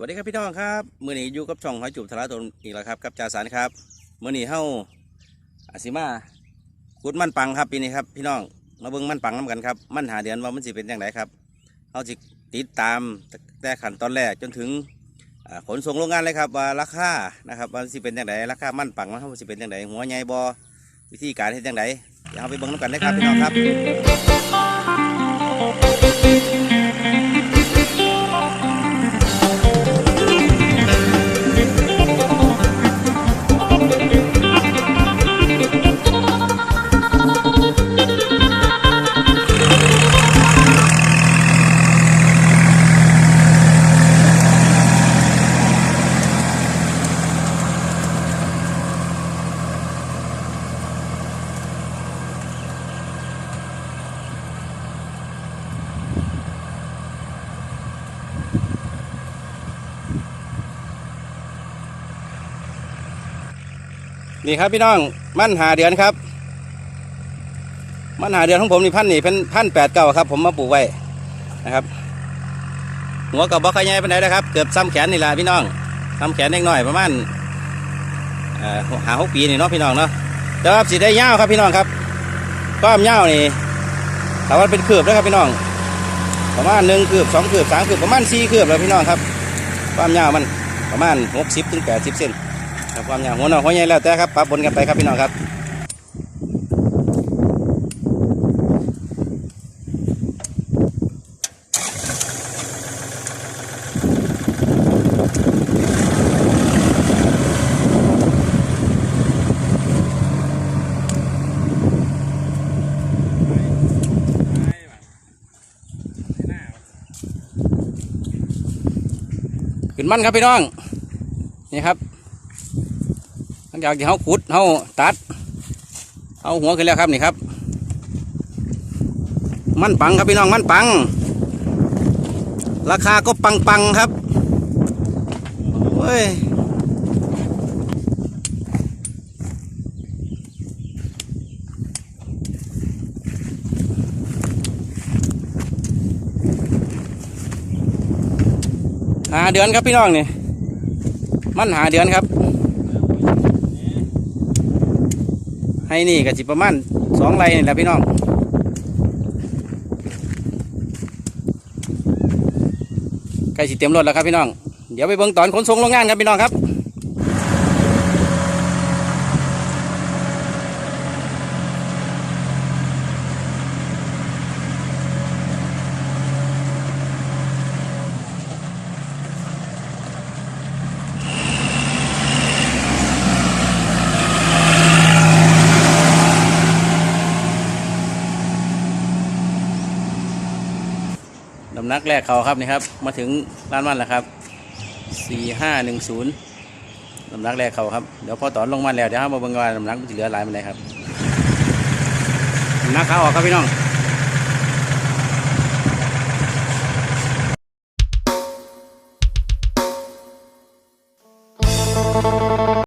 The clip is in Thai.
วัสดีครับพี่น้องครับมือนี้อยู่กับช่องหอยจูบทะเลาตนอีกแล้วครับกับจ่าสารครับมือนี้เฮาอาซิมาขุดมันปังครับปีนี้ครับพี่น้องมาเบิ่งมันปังน้กันครับมันหาเดือนว่ามันสิเป็นอย่างไรครับเฮาสิติดตามแต่ขั้นตอนแรกจนถึงขนส่งโรงงานเลยครับว่าราคานะครับว่าสิเป็นอย่างไรราคามันปังมันเฮาสิเป็นอย่างไรหัวใหญ่บ่วิธีการเฮ็ดอย่างไรเดี๋ยวเราไปเบิ่งน้ำกันเลยครับพี่น้องครับ นี่ครับพี่น้องมันหาเดือนครับ มันหาเดือนของผมนี่พันนี่เป็นพันแปดเก้าครับ ผมมาปลูกไว้นะครับ หัวกับบล็อกใหญ่เป็นไหนนะครับ เกือบซ้ำแขนนี่แหละพี่น้องซ้ำแขนเล็กน้อยประมาณหาหกปีนี่เนาะพี่น้องเนาะแต่ว่าสีได้ยาวครับพี่น้องครับความยานี่ถามว่าเป็นคือบนะครับพี่น้อง ประมาณหนึ่งคือบสองคือบสามคือบประมาณสี่คือบแล้วพี่น้องครับความยามันประมาณหกสิบถึงแปดสิบเซน ครับความยาวหัวหน้าหัวใหญ่แล้วแต่ครับปรับบนกันไปครับพี่น้องครับขึ้นมันครับพี่น้อง นี่ครับ งจากที่เขาขุดเขาตัดเอาหัวขึ้นแล้วครับนี่ครับ มันปังครับพี่น้องมันปัง ราคาก็ปังปังครับเว้ยหาเดือนครับพี่น้องนี่มันหาเดือนครับ ให้นี่ก็จิประมาณสองไรนี่แหละพี่น้องใกล้สิเต็มรถแล้วครับพี่น้อง เดี๋ยวไปเบิ่งตอนขนส่งโรงงานครับพี่น้องครับำนักแรกเขาครับนี่ครับ มาถึงร้านมันแล้วครับสี่ห้าหนึ่งศูนย์ลำนักแรกเขาครับเดี๋ยวพอตอนลงมาแล้วเดี๋ยวเรามาเบิ่งว่าลำนักมันจะเหลือหลายมันไหนครับลำนักขาออกครับพี่น้อง